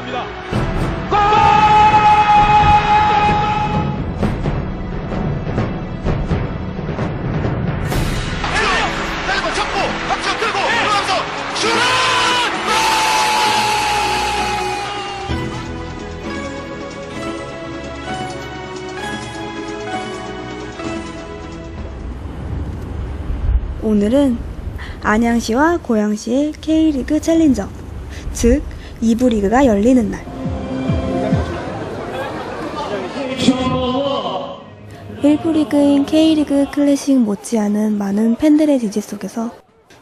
슛! 오늘은 안양시와 고양시의 K리그 챌린저, 즉 2부 리그가 열리는 날. 1부 리그인 K리그 클래식 못지않은 많은 팬들의 지지 속에서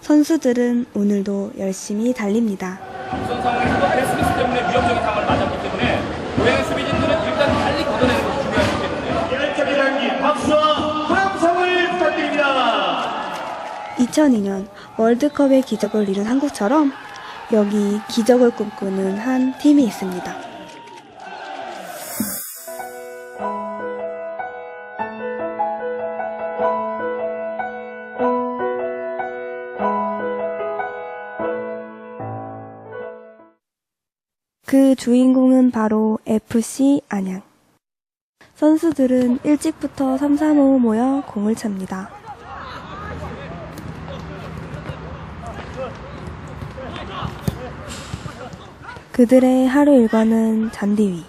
선수들은 오늘도 열심히 달립니다. 앞선 상황에서도 패스미스 때문에 위협적인 상황을 맞았기 때문에 고양 수비진들은 일단 달리 걷어내는 것이 중요하기 때문에 열정의 단기 박수와 함성을 부탁드립니다. 2002년 월드컵의 기적을 이룬 한국처럼 여기 기적을 꿈꾸는 한 팀이 있습니다. 그 주인공은 바로 FC 안양. 선수들은 일찍부터 3, 4, 5 모여 공을 찹니다. 그들의 하루 일과는 잔디 위,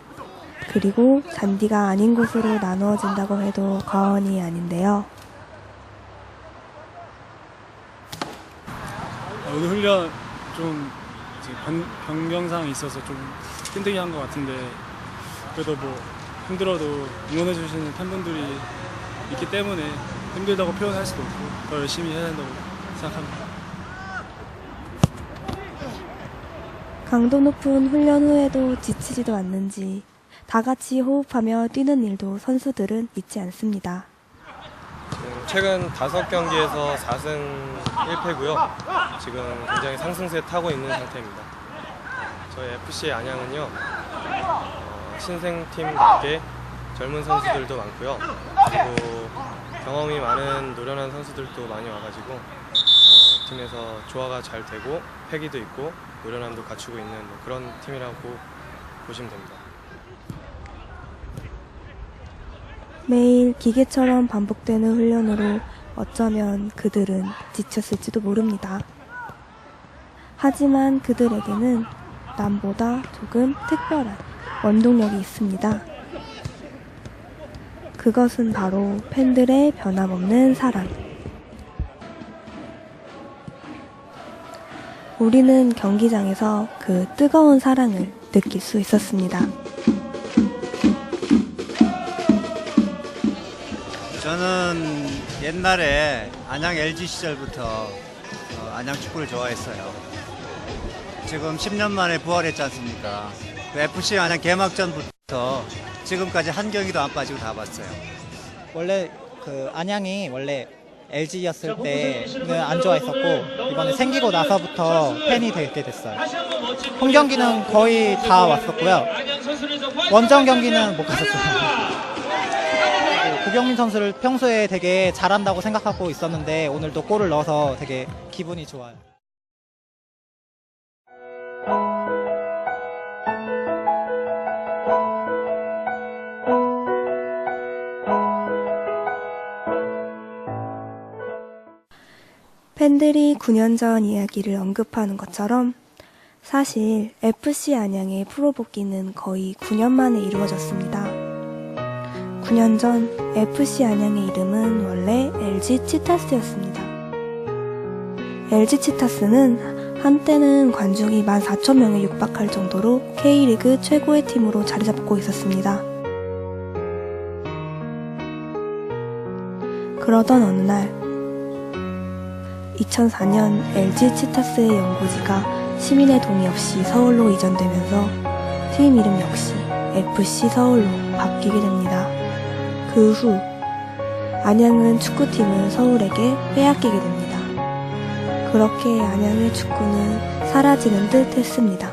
그리고 잔디가 아닌 곳으로 나누어진다고 해도 과언이 아닌데요. 아, 오늘 훈련 좀 이제 변, 변경상이 있어서 좀 힘들게 한 것 같은데 그래도 뭐 힘들어도 응원해 주시는 팬분들이 있기 때문에 힘들다고 표현할 수도 없고 더 열심히 해야 된다고 생각합니다. 강도 높은 훈련 후에도 지치지도 않는지 다 같이 호흡하며 뛰는 일도 선수들은 잊지 않습니다. 음, 최근 5경기에서 4승 1패고요. 지금 굉장히 상승세에 타고 있는 상태입니다. 저희 FC 안양은요. 어, 신생팀답게 젊은 선수들도 많고요. 그리고 경험이 많은 노련한 선수들도 많이 와가지고 어, 팀에서 조화가 잘 되고 패기도 있고 노련함도 갖추고 있는 뭐 그런 팀이라고 보시면 됩니다. 매일 기계처럼 반복되는 훈련으로 어쩌면 그들은 지쳤을지도 모릅니다. 하지만 그들에게는 남보다 조금 특별한 원동력이 있습니다. 그것은 바로 팬들의 변함없는 사랑. 우리는 경기장에서 그 뜨거운 사랑을 느낄 수 있었습니다. 저는 옛날에 안양 LG 시절부터 어, 안양 축구를 좋아했어요. 지금 10년 만에 부활했지 않습니까? 그 FC 안양 개막전부터 지금까지 한 경기도 안 빠지고 다 봤어요. 원래 그 안양이 원래 LG였을 때는 안 좋아했었고 이번에 생기고 나서부터 팬이 되게 됐어요. 홈 경기는 거의 다 왔었고요. 원정 경기는 못 갔었어요. 그 구경민 선수를 평소에 되게 잘한다고 생각하고 있었는데 오늘도 골을 넣어서 되게 기분이 좋아요. 팬들이 9년 전 이야기를 언급하는 것처럼 사실 FC 안양의 프로 복귀는 거의 9년 만에 이루어졌습니다. 9년 전 FC 안양의 이름은 원래 LG 치타스였습니다. LG 치타스는 한때는 관중이 14,000명에 육박할 정도로 K리그 최고의 팀으로 자리 잡고 있었습니다. 그러던 어느 날 2004년 LG 치타스의 연고지가 시민의 동의 없이 서울로 이전되면서 팀 이름 역시 FC 서울로 바뀌게 됩니다. 그 후 안양은 축구팀을 서울에게 빼앗기게 됩니다. 그렇게 안양의 축구는 사라지는 듯 했습니다.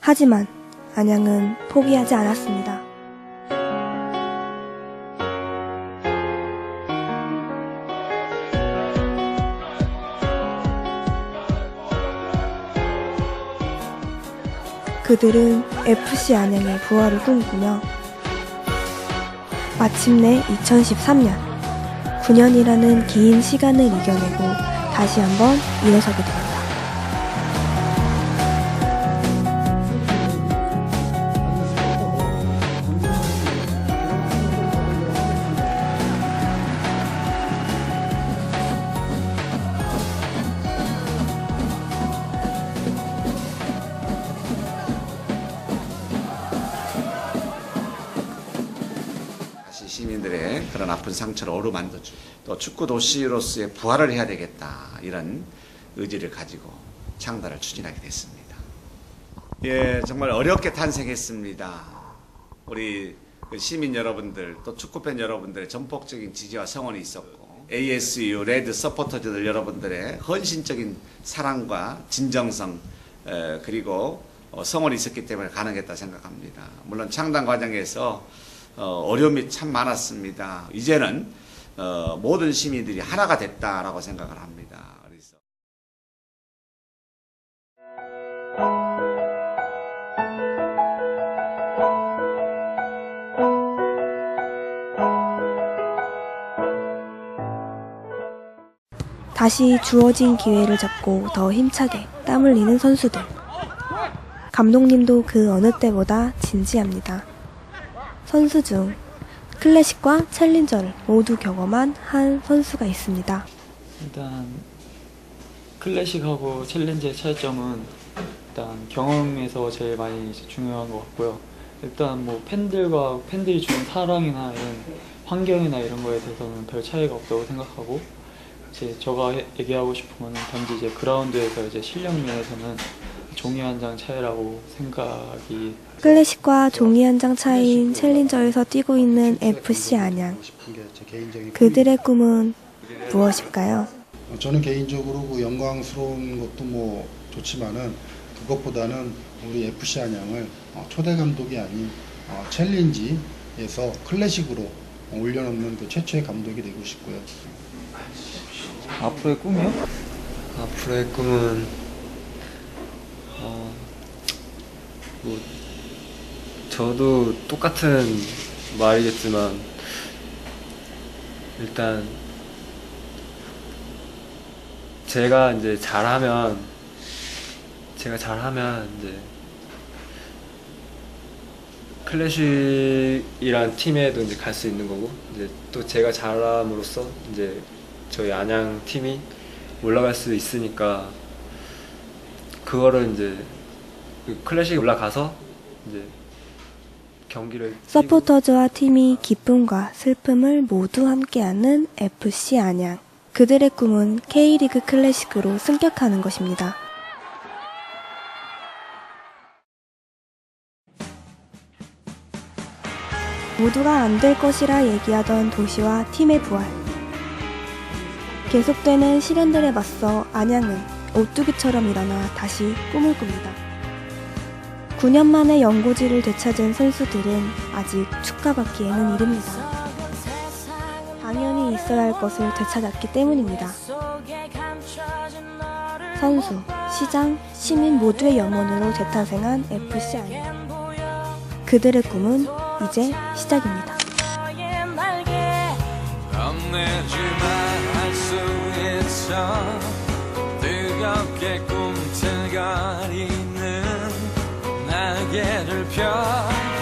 하지만 안양은 포기하지 않았습니다. 그들은 FC 안양의 부활을 꿈꾸며 마침내 2013년 9년이라는 긴 시간을 이겨내고 다시 한번 일어서게 됩니다. 그런 아픈 상처를 어루만져 주고 또 축구 도시로서의 부활을 해야 되겠다 이런 의지를 가지고 창단을 추진하게 됐습니다. 예, 정말 어렵게 탄생했습니다. 우리 그 시민 여러분들 또 축구팬 여러분들의 전폭적인 지지와 성원이 있었고 ASU 레드 서포터즈들 여러분들의 헌신적인 사랑과 진정성 에, 그리고 어, 성원이 있었기 때문에 가능했다 생각합니다. 물론 창단 과정에서 어, 어려움이 참 많았습니다. 이제는 어, 모든 시민들이 하나가 됐다라고 생각을 합니다. 다시 주어진 기회를 잡고 더 힘차게 땀 흘리는 선수들. 감독님도 그 어느 때보다 진지합니다. 선수 중 클래식과 챌린저를 모두 경험한 한 선수가 있습니다. 일단 클래식하고 챌린저의 차이점은 일단 경험에서 제일 많이 중요한 것 같고요. 일단 뭐 팬들과 팬들이 주는 사랑이나 이런 환경이나 이런 거에 대해서는 별 차이가 없다고 생각하고 이제 제가 해- 얘기하고 싶은 거는 단지 이제 그라운드에서 이제 실력 면에서는 종이 한 장 차이라고 생각이 클래식과 종이 한 장 차이인 챌린저에서 뛰고 있는 FC 안양. 그들의 꿈은 무엇일까요? 저는 개인적으로 그 영광스러운 것도 뭐 좋지만은 그것보다는 우리 FC 안양을 어, 초대 감독이 아닌 어, 챌린지에서 클래식으로 올려놓는 그 최초의 감독이 되고 싶고요. 앞으로의 꿈이요? 앞으로의 꿈은 어, 뭐 저도 똑같은 말이겠지만 일단 제가 이제 잘하면 제가 잘하면 이제 클래식이란 팀에도 이제 갈 수 있는 거고 이제 또 제가 잘함으로써 이제 저희 안양 팀이 올라갈 수 있으니까 그거를 이제 그 클래식 올라가서 이제 경기를 서포터즈와 팀이 기쁨과 슬픔을 모두 함께하는 FC 안양. 그들의 꿈은 K리그 클래식으로 승격하는 것입니다. 모두가 안 될 것이라 얘기하던 도시와 팀의 부활. 계속되는 시련들에 맞서 안양은 오뚜기처럼 일어나 다시 꿈을 꿉니다. 9년 만에 연고지를 되찾은 선수들은 아직 축하받기에는 이릅니다. 당연히 있어야 할 것을 되찾았기 때문입니다. 선수, 시장, 시민 모두의 영혼으로 재탄생한 FC 안양. 그들의 꿈은 이제 시작입니다. 날개를 펴.